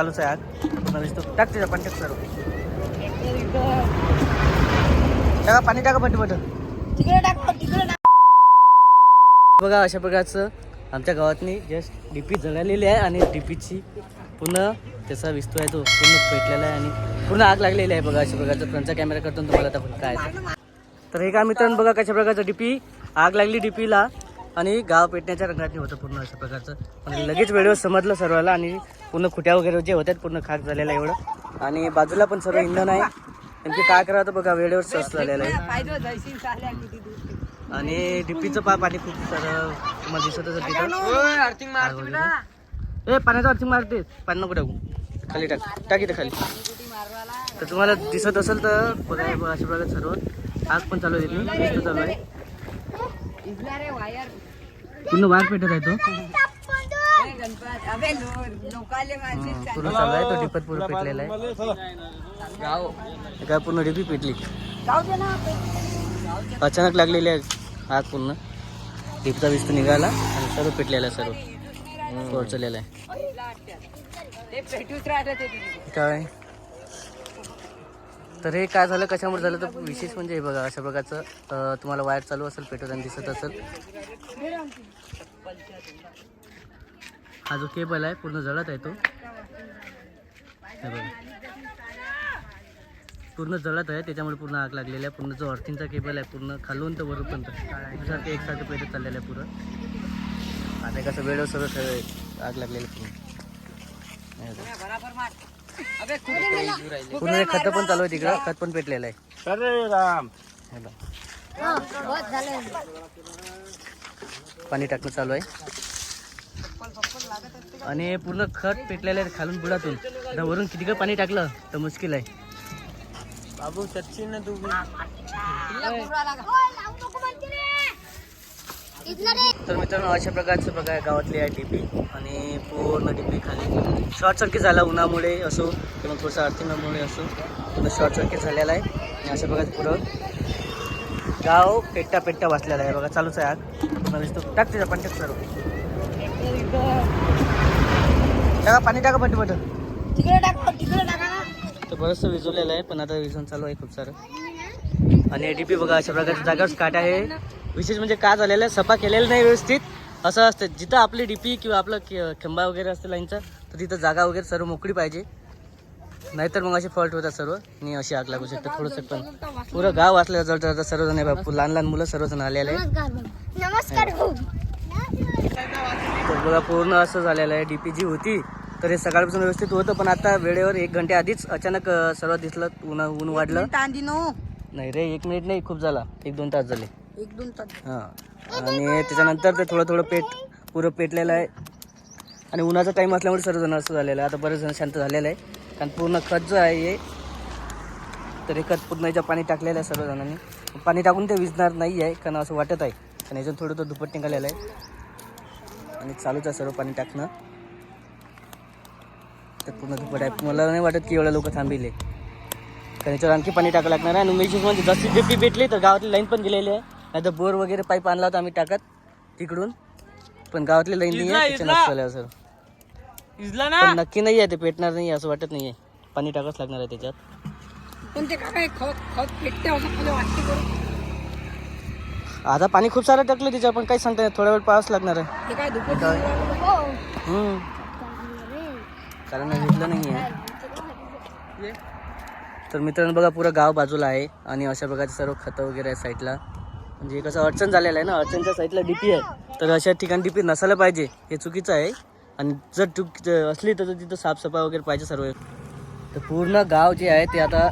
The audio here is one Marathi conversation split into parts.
चालूच आहे आग नवीस तो टाक त्याच्या पाणी टाक सर्व टाका पाणी टाका पट पट तिकडे टाक तिकडे टाक. बघा अशा प्रकारचं आमच्या गावातनी जस्ट डीपी जळालेली आहे आणि डीपीची पूर्ण त्याचा विस्तू आहे तो पूर्ण पेटलेला आहे आणि पूर्ण आग लागलेली आहे. बघा अशा प्रकारचं फ्रंटचा कॅमेरा करतो तुम्हाला आता काय आहे. तर हे का मित्रांनो बघा कशा प्रकारचं डीपी आग लागली डीपीला आणि गाव पेटण्याच्या रंगात होतं पूर्ण अशा प्रकारचं. पण लगेच वेळेवर समजलं सर्वाला आणि पूर्ण खुट्या वगैरे जे होत्यात पूर्ण खाक झालेला आहे एवढं. आणि बाजूला पण सर्व इंधन आहे. नेमकी काय करावं तर बघा वेळेवर स्वस्त झालेलं आहे. आणि डीपीचं पा पाणी खूप सारं तुम्हाला दिसतच तिथं. ए पाण्याचा अर्थिंग मारते पाणी नको टाकू? खाली टाक. टाक इथं खाली. तर तुम्हाला दिसत असेल तर बघा अशा प्रकारे सर्व. आग पण चालू आहे चालू आहे. पूर्ण वाघ पेटत आहे तो. ए, गणपत अबे लो- लोकाले माझे पूर्ण चालू आहे तो डिपत पूर्ण पेटलेला आहे. गाव काय पूर्ण डिपी पेटली? अचानक लागलेली आहे आग पूर्ण. डिपचा विस्तू निघाला आणि सर्व पेटलेला आहे सर्व. पोहोचलेला आहे. काय? तर हे काय झालं कशामुळे झालं? तर विशेष म्हणजे हे बघा अशा प्रकारचं तुम्हाला वायर चालू असेल पेटवताना दिसत असेल. हा जो केबल आहे पूर्ण जळत आहे तो. पूर्ण जळत आहे त्याच्यामुळे पूर्ण आग लागलेली आहे. पूर्ण जो अर्थिंगचा केबल आहे पूर्ण खालून तर वरूपर्यंत. सारखं एकसारखं पेटत चाललेलं आहे पुरं. आता कसं वेळेवर सगळं सर्व आग लागलेली आहे पूर्ण. पूर्ण खत पण चालू आहे तिकडं? खत पण पेटलेलं आहे. अरे राम. हे. पाणी टाकणं चालू आहे. आणि पूर्ण खत पेटलेलं आहे खालून बुडातून. आता वरून किती का पाणी टाकलं? तर मुश्किल आहे. बाबू सच्ची ना तू तर मित्रांनो अशा प्रकारचं बघा गावातली आहे डीपी आणि पूर्ण डीपी खाली. शॉर्ट सर्किट झाला उन्हामुळे असो किंवा थोडंसं अर्थिंगामुळे असो पूर्ण शॉर्ट सर्किट झालेला आहे. आणि अशा प्रकारचं पुरं गाव पेट्टा पेट्टा वाचलेला आहे. बघा चालूच आहे आग. तो टाक त्याच्या पाणी टाक सर्व. टाका पाणी टाका पट पट तर बरंचसं विजवलेलं आहे पण आता विजवून चालू आहे खूप सारं. आणि डीपी बघा अशा प्रकारच्या जागावर काट आहे. विशेष म्हणजे का झालेलं आहे? सफा केलेलं नाही व्यवस्थित. असं असतं. जिथं आपली डीपी किंवा आपलं खंबा वगैरे असतं लाईनचा तर तिथं जागा वगैरे सर्व मोकळी पाहिजे. नाहीतर मग असे फॉल्ट होतात सर्व. आणि अशी आग लागू शकते थोडंसं पण पुरं गाव असलं जवळ सर्वजण आहे बापू. लहान लहान मुलं सर्वजण आलेले नमस्कार तर बघा पूर्ण असं झालेलं आहे. डीपी जी होती तर हे सकाळपासून व्यवस्थित होतं पण आता वेळेवर एक घंटे आधीच अचानक अं, सर्व दिसलं ऊन ऊन वाढलं. नाही रे एक मिनिट नाही खूप झाला. एक दोन तास झाले. एक दोन तास. हां. आणि त्याच्यानंतर ते थोडं थोडं पेट पुरं पेटलेलं आहे. आणि उन्हाचा टाईम असल्यामुळे सर्वजण असं झालेलं आहे. आता बरेच जण शांत झालेलं आहे. कारण पूर्ण खत जो आहे हे तर हे खत पूर्ण याच्या पाणी टाकलेलं आहे सर्वजणांनी पाणी टाकून ते विजणार नाही आहे कारण असं वाटत आहे. आणि याच्यात थोडं थोडं दुपट निघालेलं आहे. आणि चालूच आहे सर्व पाणी टाकणं. तर पूर्ण दुपट आहे. मला नाही वाटत की एवढ्या लोक थांबिले कारण याच्यावर आणखी पाणी टाकावं लागणार आहे. आणि विशेष म्हणजे जास्ती जेपी भेटली तर गावातली लाईन पण गेलेली आहे. नाही तर बोर वगैरे पाईप आणला होता आम्ही टाकत तिकडून. पण गावातली लाईन नाही आहे त्याच्या सर इजला पण नक्की नाही आहे ते पेटणार नाही असं वाटत नाही आहे पाणी टाकावंच लागणार आहे त्याच्यात. पण ते काय खत खत पेटते असं मला वाटते बरं. आता पाणी खूप सारं टाकलं त्याच्यावर पण काही सांगता नाही. थोड्या वेळ पाहावंच लागणार आहे. ते काय दुपारी हो. हम्म. कारण घेतलं नाही आहे तर मित्रांनो बघा पुरं गाव बाजूला आहे. आणि अशा प्रकारचे सर्व खतं वगैरे आहे साईडला म्हणजे कसं अडचण झालेलं आहे ना अडचणच्या साईडला डीपी आहे. तर अशा ठिकाणी डीपी नसायला पाहिजे हे चुकीचं आहे. आणि जर चुक असली तर तिथं साफसफाई वगैरे पाहिजे सर्व. तर पूर्ण गाव जे आहे ते आता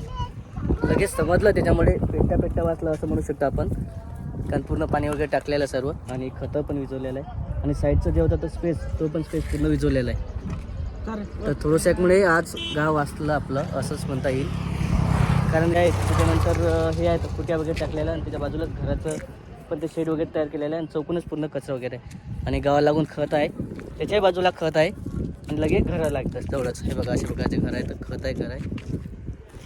लगेच समजलं त्याच्यामुळे पेट्या पेट्या वाचलं असं म्हणू शकतो आपण. कारण पूर्ण पाणी वगैरे टाकलेलं आहे सर्व. आणि खतं पण विजवलेलं आहे. आणि साईडचं जे होता तो स्पेस तो पण स्पेस पूर्ण विजवलेला आहे. तर थोडंसं आज गाव वाचलं आपलं असंच म्हणता येईल. कारण काय त्याच्यानंतर हे आहेत कुट्या वगैरे टाकलेल्या आणि त्याच्या बाजूलाच घराचं पण ते शेड वगैरे तयार केलेलं आहे आणि चौकूनच पूर्ण कचरा वगैरे आहे. आणि गावाला लागून खत आहे. त्याच्याही बाजूला खत आहे आणि लगेच घरं लागतं. तेवढंच. हे बघा अशा प्रकारचे घर आहे तर खत आहे घर आहे.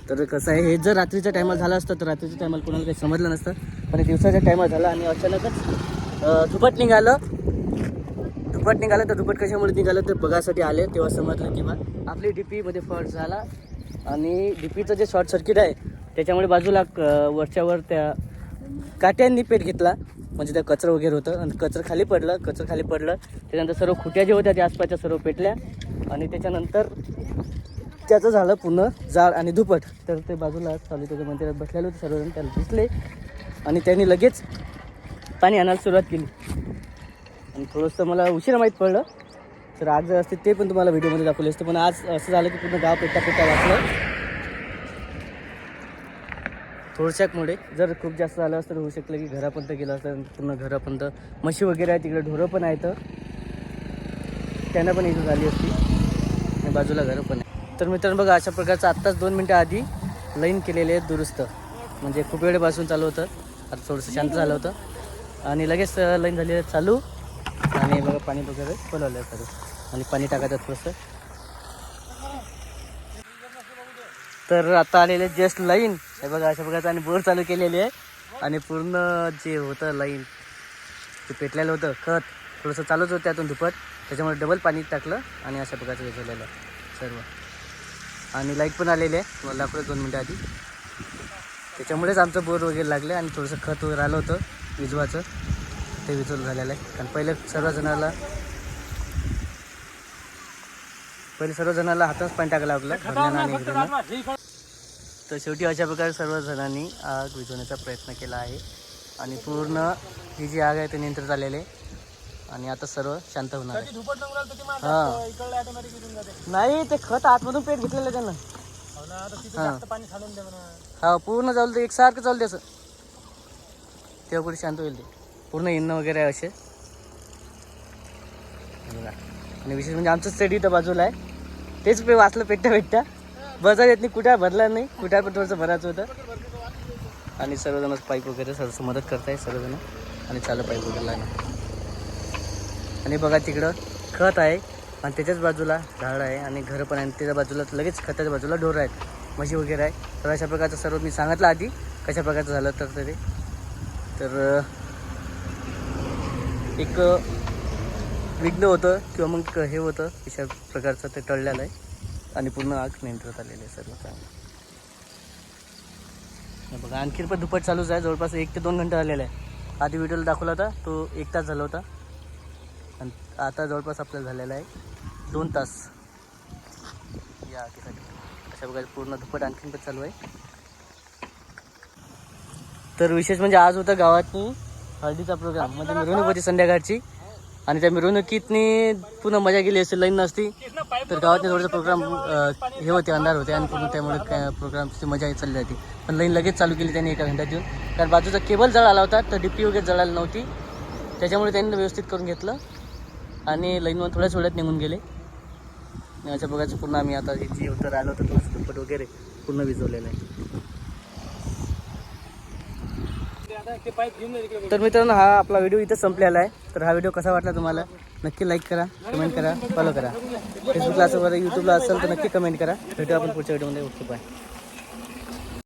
तर कसं आहे हे जर रात्रीच्या टायमाला झालं असतं तर रात्रीच्या टायमाला कोणाला काही समजलं नसतं. पण दिवसाच्या टायमाला झालं आणि अचानकच दुपट निघालं. दुपट निघालं तर दुपट कशामुळे निघालं तर बघासाठी आले तेव्हा समजलं किंवा आपली डी पीमध्ये फॉल्ट झाला. आणि डीपीचं जे शॉर्ट सर्किट आहे त्याच्यामुळे बाजूला क- वरच्यावर त्या काट्यांनी पेट घेतला. म्हणजे त्या कचरं वगैरे होतं. आणि कचरं खाली पडलं कचरं खाली पडलं. त्याच्यानंतर सर्व खुट्या ज्या होत्या त्या आसपासच्या सर्व पेटल्या. आणि त्याच्यानंतर त्याचं झालं पूर्ण जाळ आणि दुपट. तर ते बाजूला चालू त्याच्या मंदिरात बसलेले होते सर्वजण. त्याला दिसले. आणि त्यांनी लगेच पाणी आणायला सुरुवात केली. आणि थोडंसं मला उशिरा माहीत पडलं. तर आज जर असते ते पण तुम्हाला व्हिडिओमध्ये दाखवले असते. पण आज असं झालं की पूर्ण गाव पेटा पेटा वाचलं. थोडशाकमुळे जर खूप जास्त झालं असतं तर होऊ शकलं की घरापर्यंत गेलं असतं पूर्ण घरापर्यंत म्हशी वगैरे आहे तिकडे ढोरं पण आहेत. त्यांना पण इथं झाली असती. आणि बाजूला घरं पण आहे तर मित्रांनो बघा अशा प्रकारचं आत्ताच दोन मिनटं आधी लाईन केलेले आहे दुरुस्त. म्हणजे खूप वेळेपासून चालू होतं. आता थोडंसं शांत झालं होतं. आणि लगेच लाईन झाली आहे चालू. आणि बघा पाणी वगैरे बोलवलं आहे आणि पाणी टाकायचं थोडंसं. तर आता आलेले जस्ट लाईन हे बघा अशा प्रकारचं आणि बोर चालू केलेली आहे. आणि पूर्ण जे होतं लाईन ते पेटलेलं होतं. खत थोडंसं चालूच होतं त्यातून दुपट त्याच्यामुळे डबल पाणी टाकलं आणि अशा प्रकारचं हे झालेलं सर्व. आणि लाइट पण आलेली आहे. तुम्हाला दाखवलं दोन मिनटं आधी. त्याच्यामुळेच आमचं बोर वगैरे लागलं आणि थोडंसं खत वगैरे आलं होतं विजवाचं. ते विजवलं झालेलं आहे. कारण पहिले सर्वजणाला पहिले सर्वजणाला हाताच पाणी टाकायला लागलं. तर शेवटी अशा प्रकारे सर्व जणांनी आग विझवण्याचा प्रयत्न केला आहे. आणि पूर्ण ही जी आग आहे ते नियंत्रित आलेले आहे. आणि आता सर्व शांत होणार आहे. हा. नाही ते खत आतमधून पेट घेतलेलं त्यानं. हा हा. पूर्ण चालू दे एकसारखं चालू दे असं. तेव्हा कुठे शांत होईल ते. पूर्ण इन्न वगैरे आहे असे. आणि विशेष म्हणजे आमचं स्टडी इथं बाजूला आहे. तेच पे वाचलं पेटता पेटता. बजा येत नाही कुठे भरला नाही कुठे पण थोडंसं भरायचं होतं. आणि सर्वजण पाईप वगैरे सर्व मदत करताय सर्वजण. आणि चालू पाईप वगैरे लागणार आणि बघा तिकडं खत आहे. आणि त्याच्याच बाजूला झाड आहे. आणि घरं पण आहे. आणि त्याच्या बाजूला लगेच खताच्या बाजूला ढोर आहेत. म्हशी वगैरे आहे तर अशा प्रकारचं सर्व मी सांगितलं आधी. कशा प्रकारचं झालं तर ते. तर एक विघ्न होतं किंवा मग हे होतं अशा प्रकारचं ते टळलेलं आहे. आणि पूर्ण आग नियंत्रणात आलेली आहे सर्व चांगलं बघा आणखीन पण दुपट चालूच आहे. जवळपास एक ते दोन घंटे झालेला आहे. आधी व्हिडिओला दाखवला होता तो एक तास झाला होता. आणि आता जवळपास आपल्याला झालेला आहे दोन तास. या आगीसाठी. अशा प्रकारे पूर्ण दुपट आणखीन पण चालू आहे. तर विशेष म्हणजे आज होता गावातनी हळदीचा प्रोग्राम म्हणजे मिरवणूक होती संध्याकाळची. आणि त्या मिरवणुकीतनी पुन्हा मजा गेली असेल लाईन नसती तर गावातले थोडंसं प्रोग्राम हे होते अंधार होते आणि पूर्ण त्यामुळे काय प्रोग्रामची मजा चालली जाते पण लाईन लगेच चालू केली त्यांनी एका घंट्यात येऊन. कारण बाजूचा केबल जळ आला होता तर डिप्पी वगैरे जळाली नव्हती. त्याच्यामुळे त्यांनी व्यवस्थित करून घेतलं. आणि लाईनवर थोड्याच वेळात निघून गेले. अशा प्रकारचं पूर्ण आम्ही आता जी उतर आलो होतं थोडंसं दुप्पट वगैरे पूर्ण विजवलेलं आहे. तर मित्रांनो हा आपला व्हिडिओ इथं संपलेला आहे. तर हा व्हिडिओ कसा वाटला तुम्हाला? नक्की लाईक करा कमेंट करा फॉलो करा. फेसबुकला असेल बरं यूट्यूबला असेल तर नक्की कमेंट करा. व्हिडिओ आपण पुढच्या व्हिडिओमध्ये ओके बाय